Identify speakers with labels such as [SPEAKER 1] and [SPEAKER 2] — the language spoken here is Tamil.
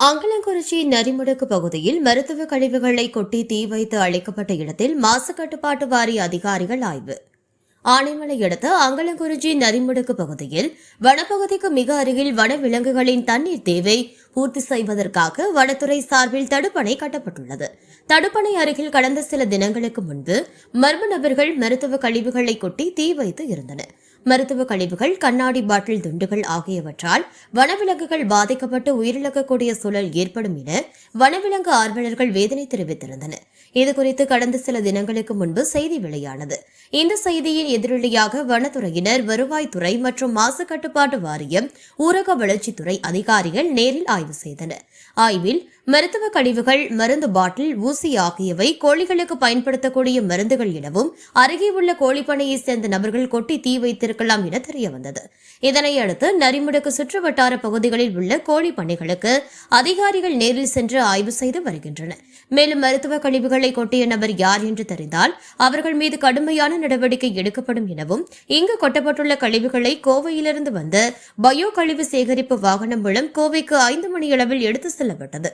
[SPEAKER 1] அங்கலங்குறிச்சி நரிமுடுக்கு பகுதியில் மருத்துவ கழிவுகளை கொட்டி தீ வைத்து அழைக்கப்பட்ட இடத்தில் மாசு கட்டுப்பாட்டு வாரிய அதிகாரிகள் ஆய்வு. ஆனைமலை அடுத்த அங்கலங்குறிச்சி நரிமுடக்கு பகுதியில் வனப்பகுதிக்கு மிக அருகில் வனவிலங்குகளின் தண்ணீர் தேவை பூர்த்தி செய்வதற்காக வனத்துறை சார்பில் தடுப்பணை கட்டப்பட்டுள்ளது. தடுப்பணை அருகில் கடந்த சில தினங்களுக்கு முன்பு மர்ம நபர்கள் மருத்துவ கழிவுகளை கொட்டி தீ வைத்து இருந்தனர். மருத்துவ கழிவுகள் கண்ணாடி பாட்டில் துண்டுகள் ஆகியவற்றால் வனவிலங்குகள் பாதிக்கப்பட்டு உயிரிழக்கக்கூடிய சூழல் ஏற்படும் என வனவிலங்கு ஆர்வலர்கள் வேதனை தெரிவித்திருந்தனர். இதுகுறித்து கடந்த சில தினங்களுக்கு முன்பு செய்தி வெளியானது. இந்த செய்தியின் எதிரொலியாக வனத்துறையினர் வருவாய்த்துறை மற்றும் மாசு கட்டுப்பாட்டு வாரியம் ஊரக வளர்ச்சித்துறை அதிகாரிகள் நேரில் ஆய்வு செய்தனர். ஆய்வில் மருத்துவ கழிவுகள் மருந்து பாட்டில் ஊசி ஆகியவை கோழிகளுக்கு பயன்படுத்தக்கூடிய மருந்துகள் எனவும் அருகே உள்ள கோழிப்பனையைச் சேர்ந்த நபர்கள் கொட்டி தீ வைத்திருக்கலாம் என தெரியவந்தது. இதனையடுத்து நரிமுடுக்கு சுற்று வட்டார பகுதிகளில் உள்ள கோழிப்பனைகளுக்கு அதிகாரிகள் நேரில் சென்று ஆய்வு செய்து வருகின்றனர். மேலும் மருத்துவ கழிவுகளை கொட்டிய நபர் யார் என்று தெரிந்தால் அவர்கள் மீது கடுமையான கடுமையான நடவடிக்கை எடுக்கப்படும் எனவும் இங்கு கொட்டப்பட்டுள்ள கழிவுகளை கோவையிலிருந்து வந்த பயோ கழிவு சேகரிப்பு வாகனம் மூலம் கோவைக்கு ஐந்து மணியளவில் எடுத்து செல்லப்பட்டது.